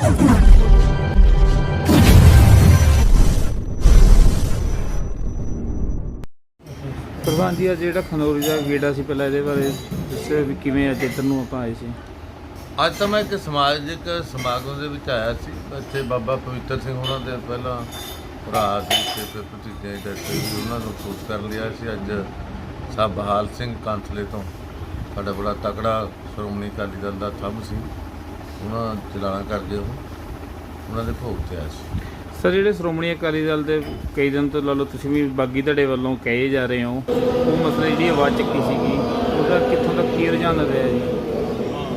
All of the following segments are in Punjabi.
ਪ੍ਰਧਾਨ ਜੀ, ਅੱਜ ਜਿਹੜਾ ਖਨੌਰੀ ਦਾ ਗੇੜਾ ਸੀ ਪਹਿਲਾਂ ਇਹਦੇ ਬਾਰੇ ਦੱਸਿਓ ਵੀ ਕਿਵੇਂ ਅੱਜ ਇੱਧਰ ਨੂੰ ਆਪਾਂ ਆਏ ਸੀ। ਅੱਜ ਤਾਂ ਮੈਂ ਇੱਕ ਸਮਾਜਿਕ ਸਮਾਗਮ ਦੇ ਵਿੱਚ ਆਇਆ ਸੀ। ਇੱਥੇ ਬਾਬਾ ਪਵਿੱਤਰ ਸਿੰਘ ਉਹਨਾਂ ਦੇ ਪਹਿਲਾਂ ਭਰਾ ਸੀ, ਤੇ ਫਿਰ ਭਤੀਜੇ ਦੇ ਸੀ ਉਹਨਾਂ ਨੂੰ ਖੋਜ ਕਰ ਲਿਆ ਸੀ। ਅੱਜ ਸਾਹਿਬ ਬਹਾਲ ਸਿੰਘ ਕਾਂਥਲੇ ਤੋਂ। ਸਾਡਾ ਬੜਾ ਤਕੜਾ ਸ਼੍ਰੋਮਣੀ ਅਕਾਲੀ ਦਲ ਦਾ ਥੰਮ ਸੀ। ਉਹਨਾਂ ਚਲਾਣਾ ਕਰਦੇ ਉਹ ਉਹਨਾਂ ਦੇ ਭੋਗ ਤੇ ਆਇਆ ਸੀ ਸਰ ਜਿਹੜੇ ਸ਼੍ਰੋਮਣੀ ਅਕਾਲੀ ਦਲ ਦੇ ਕਈ ਦਿਨ ਤੋਂ ਲਾ ਲਓ ਤੁਸੀਂ ਵੀ ਬਾਗੀ ਧੜੇ ਵੱਲੋਂ ਕਹੇ ਜਾ ਰਹੇ ਹੋ ਉਹ ਮਸਲਾ ਜਿਹੜੀ ਆਵਾਜ਼ ਚੱਕੀ ਸੀਗੀ ਉਹਦਾ ਕਿੱਥੋਂ ਤੱਕ ਕੀ ਰੁਝਾਨ ਰਿਹਾ ਜੀ?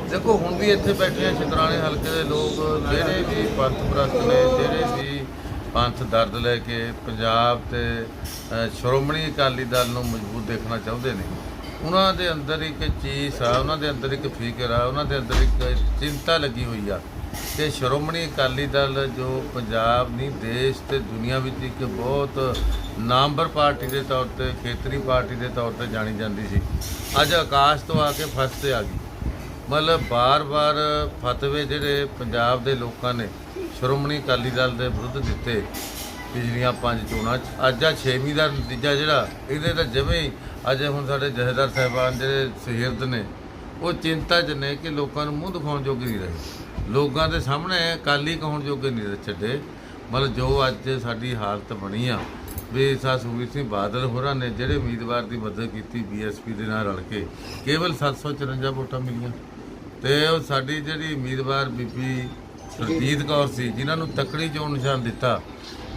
ਦੇਖੋ ਹੁਣ ਵੀ ਇੱਥੇ ਬੈਠੇ ਆ ਸ਼ਿਤਰਾਣੇ ਹਲਕੇ ਦੇ ਲੋਕ ਜਿਹੜੇ ਵੀ ਪੰਥ ਪ੍ਰਸਤ ਨੇ ਜਿਹੜੇ ਵੀ ਪੰਥ ਦਰਦ ਲੈ ਕੇ ਪੰਜਾਬ ਤੇ ਸ਼੍ਰੋਮਣੀ ਅਕਾਲੀ ਦਲ ਨੂੰ ਮਜ਼ਬੂਤ ਦੇਖਣਾ ਚਾਹੁੰਦੇ ਨੇ। ਉਹਨਾਂ ਦੇ ਅੰਦਰ ਇੱਕ ਚੀਜ਼ ਆ, ਉਹਨਾਂ ਦੇ ਅੰਦਰ ਇੱਕ ਫਿਕਰ ਆ, ਉਹਨਾਂ ਦੇ ਅੰਦਰ ਇੱਕ ਚਿੰਤਾ ਲੱਗੀ ਹੋਈ ਆ। ਕਿ ਸ਼੍ਰੋਮਣੀ ਅਕਾਲੀ ਦਲ ਜੋ ਪੰਜਾਬ ਨਹੀਂ, ਦੇਸ਼ ਤੇ ਦੁਨੀਆ ਵਿੱਚ ਇੱਕ ਬਹੁਤ ਨਾਮਵਰ ਪਾਰਟੀ ਦੇ ਤੌਰ ਤੇ, ਖੇਤਰੀ ਪਾਰਟੀ ਦੇ ਤੌਰ ਤੇ ਜਾਣੀ ਜਾਂਦੀ ਸੀ। ਅੱਜ ਆਕਾਸ਼ ਤੋਂ ਆ ਕੇ ਫਸ ਤੇ ਆ ਗਈ। ਮਤਲਬ ਬਾਰ-ਬਾਰ ਫਤਵੇ ਜਿਹੜੇ ਪੰਜਾਬ ਦੇ ਲੋਕਾਂ ਨੇ ਸ਼੍ਰੋਮਣੀ ਅਕਾਲੀ ਦਲ ਦੇ ਵਿਰੁੱਧ ਦਿੱਤੇ ਪਿਛਲੀਆਂ ਪੰਜ ਚੋਣਾਂ 'ਚ। ਅੱਜ ਆ ਛੇਵੀਂ ਦਾ ਨਤੀਜਾ ਜਿਹੜਾ, ਇਹਦੇ ਤਾਂ ਜਿਵੇਂ ਹੀ ਅੱਜ ਹੁਣ ਸਾਡੇ ਜਥੇਦਾਰ ਸਾਹਿਬਾਨ ਜਿਹੜੇ ਸ਼ਹੀਦ ਨੇ, ਉਹ ਚਿੰਤਾ 'ਚ ਨੇ ਕਿ ਲੋਕਾਂ ਨੂੰ ਮੂੰਹ ਦਿਖਾਉਣ ਜੋਗੇ ਨਹੀਂ ਰਹੇ। ਲੋਕਾਂ ਦੇ ਸਾਹਮਣੇ ਅਕਾਲੀ ਕਹਾਉਣ ਜੋਗੇ ਨਹੀਂ ਛੱਡੇ। ਮਤਲਬ ਜੋ ਅੱਜ ਸਾਡੀ ਹਾਲਤ ਬਣੀ ਆ, ਵੀ ਸਾ ਸੁਖਬੀਰ ਸਿੰਘ ਬਾਦਲ ਹੋਰਾਂ ਨੇ ਜਿਹੜੇ ਉਮੀਦਵਾਰ ਦੀ ਮਦਦ ਕੀਤੀ ਬੀਐਸਪੀ ਦੇ ਨਾਲ ਰਲ ਕੇ, ਕੇਵਲ 754 ਵੋਟਾਂ ਮਿਲੀਆਂ। ਤੇ ਉਹ ਸਾਡੀ ਜਿਹੜੀ ਉਮੀਦਵਾਰ ਬੀਬੀ ਸਰਜੀਤ ਕੌਰ ਸੀ, ਜਿਨ੍ਹਾਂ ਨੂੰ ਤਕੜੀ ਚੋਣ ਨਿਸ਼ਾਨ ਦਿੱਤਾ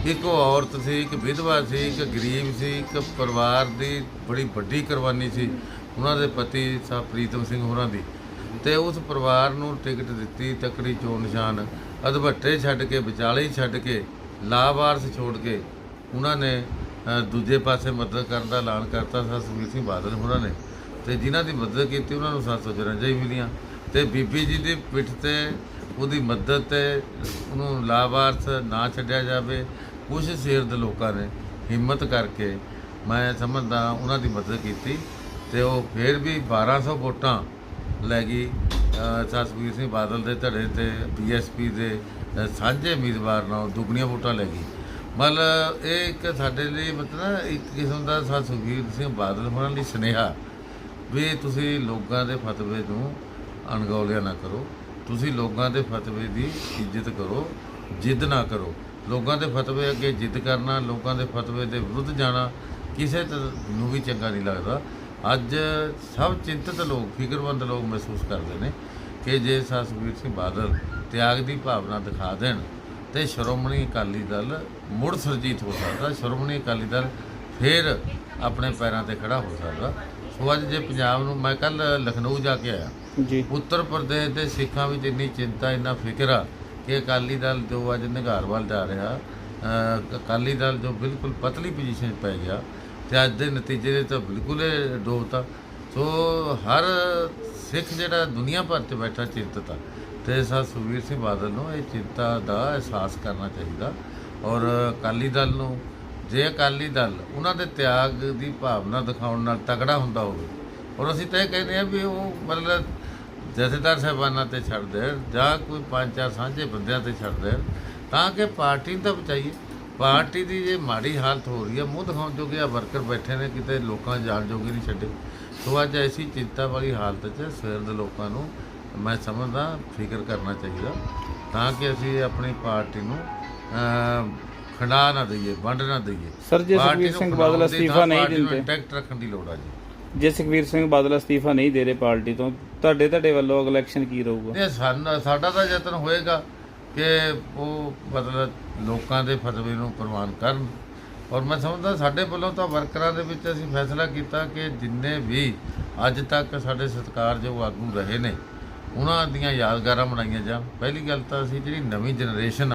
ਇੱਕ ਉਹ ਔਰਤ ਸੀ, ਇੱਕ ਵਿਧਵਾ ਸੀ, ਇੱਕ ਗਰੀਬ ਸੀ, ਇੱਕ ਪਰਿਵਾਰ ਦੀ ਬੜੀ ਵੱਡੀ ਕੁਰਬਾਨੀ ਸੀ। ਉਹਨਾਂ ਦੇ ਪਤੀ ਸਾਹਿਬ ਪ੍ਰੀਤਮ ਸਿੰਘ ਹੋਰਾਂ ਦੀ। ਤੇ ਉਸ ਪਰਿਵਾਰ ਨੂੰ ਟਿਕਟ ਦਿੱਤੀ ਤਕੜੀ ਚੋਣ ਨਿਸ਼ਾਨ। ਅਧਵੱਟੇ ਛੱਡ ਕੇ, ਵਿਚਾਲੇ ਹੀ ਛੱਡ ਕੇ, ਲਾਵਾਰਸ ਛੋੜ ਕੇ ਉਹਨਾਂ ਨੇ ਦੂਜੇ ਪਾਸੇ ਮਦਦ ਕਰਨ ਦਾ ਐਲਾਨ ਕਰਤਾ ਸਰ ਸੁਖਬੀਰ ਸਿੰਘ ਬਾਦਲ ਹੋਰਾਂ ਨੇ। ਤੇ ਜਿਨ੍ਹਾਂ ਦੀ ਮਦਦ ਕੀਤੀ, ਉਹਨਾਂ ਨੂੰ 754 ਹੀ ਮਿਲੀਆਂ। ਤੇ ਬੀਬੀ ਜੀ ਦੀ ਪਿੱਠ ਤੇ ਉਹਦੀ ਮਦਦ ਤੇ ਉਹਨੂੰ ਲਾਵਾਰਸ ਨਾ ਛੱਡਿਆ ਜਾਵੇ। ਕੁਝ ਸ਼ੇਰ ਦੇ ਲੋਕਾਂ ਨੇ ਹਿੰਮਤ ਕਰਕੇ ਮੈਂ ਸਮਝਦਾ ਉਹਨਾਂ ਦੀ ਮਦਦ ਕੀਤੀ ਤੇ ਉਹ ਫਿਰ ਵੀ 1200 ਵੋਟਾਂ ਲੈ ਗਈ। ਅ, ਸਤਿਗੁਰੂ ਸਿੰਘ ਬਾਦਲ ਦੇ ਧੜੇ ਤੇ ਬੀਐਸਪੀ ਦੇ ਸਾਂਝੇ ਉਮੀਦਵਾਰ ਨਾਲ ਦੁੱਗਣੀਆਂ ਵੋਟਾਂ ਲੈ ਗਈ। ਮਤਲਬ ਇਹ ਇੱਕ ਸਾਡੇ ਲਈ ਮਤਲਬ ਇੱਕ ਕਿਸਮ ਦਾ ਸਤਿਗੁਰੂ ਸਿੰਘ ਬਾਦਲ ਹੋਣਾ ਲਈ ਸੁਨੇਹਾ ਵੀ ਤੁਸੀਂ ਲੋਕਾਂ ਦੇ ਫਤਵੇ ਨੂੰ ਅਣਗੌਲਿਆ ਨਾ ਕਰੋ। ਤੁਸੀਂ ਲੋਕਾਂ ਦੇ ਫਤਵੇ ਦੀ ਇੱਜ਼ਤ ਕਰੋ ਜਿੱਦ ਨਾ ਕਰੋ। ਲੋਕਾਂ ਦੇ ਫਤਵੇ ਅੱਗੇ ਜਿੱਦ ਕਰਨਾ ਲੋਕਾਂ ਦੇ ਫਤਵੇ ਦੇ ਵਿਰੁੱਧ ਜਾਣਾ ਕਿਸੇ ਨੂੰ ਵੀ ਚੰਗਾ ਨਹੀਂ ਲੱਗਦਾ। ਅੱਜ ਸਭ ਚਿੰਤਤ ਲੋਕ ਫਿਕਰਮੰਦ ਲੋਕ ਮਹਿਸੂਸ ਕਰਦੇ ਨੇ ਕਿ ਜੇ ਸੁਖਬੀਰ ਸਿੰਘ ਬਾਦਲ ਤਿਆਗ ਦੀ ਭਾਵਨਾ ਦਿਖਾ ਦੇਣ ਤੇ ਸ਼੍ਰੋਮਣੀ ਅਕਾਲੀ ਦਲ ਮੁੜ ਸਰਜੀਤ ਹੋ ਸਕਦਾ ਸ਼੍ਰੋਮਣੀ ਅਕਾਲੀ ਦਲ ਫਿਰ ਆਪਣੇ ਪੈਰਾਂ ਤੇ ਖੜਾ ਹੋ ਸਕਦਾ। ਸੋ ਅੱਜ ਜੇ ਪੰਜਾਬ ਨੂੰ ਮੈਂ ਕੱਲ ਲਖਨਊ ਜਾ ਕੇ ਆਇਆ। ਜੀ। ਉੱਤਰ ਪ੍ਰਦੇਸ਼ ਦੇ ਸਿੱਖਾਂ ਵਿੱਚ ਇੰਨੀ ਚਿੰਤਾ ਇੰਨਾ ਫਿਕਰ ਆ ਕਿ ਅਕਾਲੀ ਦਲ ਜੋ ਅੱਜ ਨਿਗਾਰ ਵੱਲ ਜਾ ਰਿਹਾ ਅਕਾਲੀ ਦਲ ਜੋ ਬਿਲਕੁਲ ਪਤਲੀ ਪੋਜੀਸ਼ਨ 'ਚ ਪੈ ਗਿਆ ਤੇ ਅੱਜ ਦੇ ਨਤੀਜੇ ਦੇ ਤਾਂ ਬਿਲਕੁਲ ਹੀ ਡੋਬਤਾ ਸੋ ਹਰ ਸਿੱਖ ਜਿਹੜਾ ਦੁਨੀਆ ਭਰ 'ਚ ਬੈਠਾ ਚਿੰਤਤ ਆ ਤੇ ਸਾ ਸੁਖਬੀਰ ਸਿੰਘ ਬਾਦਲ ਨੂੰ ਇਹ ਚਿੰਤਾ ਦਾ ਅਹਿਸਾਸ ਕਰਨਾ ਚਾਹੀਦਾ ਔਰ ਅਕਾਲੀ ਦਲ ਨੂੰ, ਜੇ ਅਕਾਲੀ ਦਲ ਉਹਨਾਂ ਦੇ ਤਿਆਗ ਦੀ ਭਾਵਨਾ ਦਿਖਾਉਣ ਨਾਲ ਤਗੜਾ ਹੁੰਦਾ ਹੋਵੇ, ਔਰ ਅਸੀਂ ਤਾਂ ਇਹ ਕਹਿੰਦੇ ਆ ਵੀ ਉਹ ਮਤਲਬ ਜਥੇਦਾਰ ਸਾਹਿਬਾਨਾਂ ਤੇ ਛੱਡ ਦੇਣ ਜਾਂ ਕੋਈ ਪੰਜ ਚਾਰ ਸਾਂਝੇ ਬੰਦਿਆਂ ਤੇ ਛੱਡ ਦੇਣ ਤਾਂ ਕਿ ਪਾਰਟੀ ਨੂੰ ਤਾਂ ਬਚਾਈਏ। ਪਾਰਟੀ ਦੀ ਜੇ ਮਾੜੀ ਹਾਲਤ ਹੋ ਰਹੀ ਹੈ ਮੂੰਹ ਦਿਖਾਉਣ ਜੋਗੇ ਆ ਵਰਕਰ ਬੈਠੇ ਨੇ ਕਿਤੇ ਲੋਕਾਂ ਜਾਣ ਜੋਗੇ ਨਹੀਂ ਛੱਡੇ। ਸੋ ਅੱਜ ਐਸੀ ਚਿੰਤਾ ਵਾਲੀ ਹਾਲਤ 'ਚ ਸਵੇਰ ਦੇ ਲੋਕਾਂ ਨੂੰ ਮੈਂ ਸਮਝਦਾ ਫਿਕਰ ਕਰਨਾ ਚਾਹੀਦਾ ਤਾਂ ਕਿ ਅਸੀਂ ਆਪਣੀ ਪਾਰਟੀ ਨੂੰ ਖੰਡਾ ਨਾ ਦਈਏ ਵੰਡ ਨਾ ਦਈਏ। ਸਰ ਜੇ ਨੂੰ ਸਿੰਘ ਬਾਦਲ ਅਸਤੀਫਾ ਨਹੀਂ ਦਿੰਦੇ। intact ਰੱਖਣ ਦੀ ਲੋੜ ਆ ਜੀ। ਜੇ ਸੁਖਬੀਰ ਸਿੰਘ ਬਾਦਲ ਅਸਤੀਫਾ ਨਹੀਂ ਦੇ ਰਹੇ ਪਾਰਟੀ ਤੋਂ, ਤੁਹਾਡੇ ਤੁਹਾਡੇ ਵੱਲੋਂ ਅਗਲਾ ਐਕਸ਼ਨ ਕੀ ਰਹੂਗਾ? ਇਹ ਸਾਡਾ ਸਾਡਾ ਤਾਂ ਯਤਨ ਹੋਏਗਾ ਕਿ ਉਹ ਮਤਲਬ ਲੋਕਾਂ ਦੇ ਫਤਵੇ ਨੂੰ ਪ੍ਰਵਾਨ ਕਰਨ। ਔਰ ਮੈਂ ਸਮਝਦਾ ਸਾਡੇ ਵੱਲੋਂ ਤਾਂ ਵਰਕਰਾਂ ਦੇ ਵਿੱਚ ਅਸੀਂ ਫੈਸਲਾ ਕੀਤਾ ਕਿ ਜਿੰਨੇ ਵੀ ਅੱਜ ਤੱਕ ਸਾਡੇ ਸਤਿਕਾਰਯੋਗ ਆਗੂ ਰਹੇ ਨੇ, ਉਹਨਾਂ ਦੀਆਂ ਯਾਦਗਾਰਾਂ ਬਣਾਈਆਂ ਜਾਣ। ਪਹਿਲੀ ਗੱਲ ਤਾਂ ਅਸੀਂ ਜਿਹੜੀ ਨਵੀਂ ਜਨਰੇਸ਼ਨ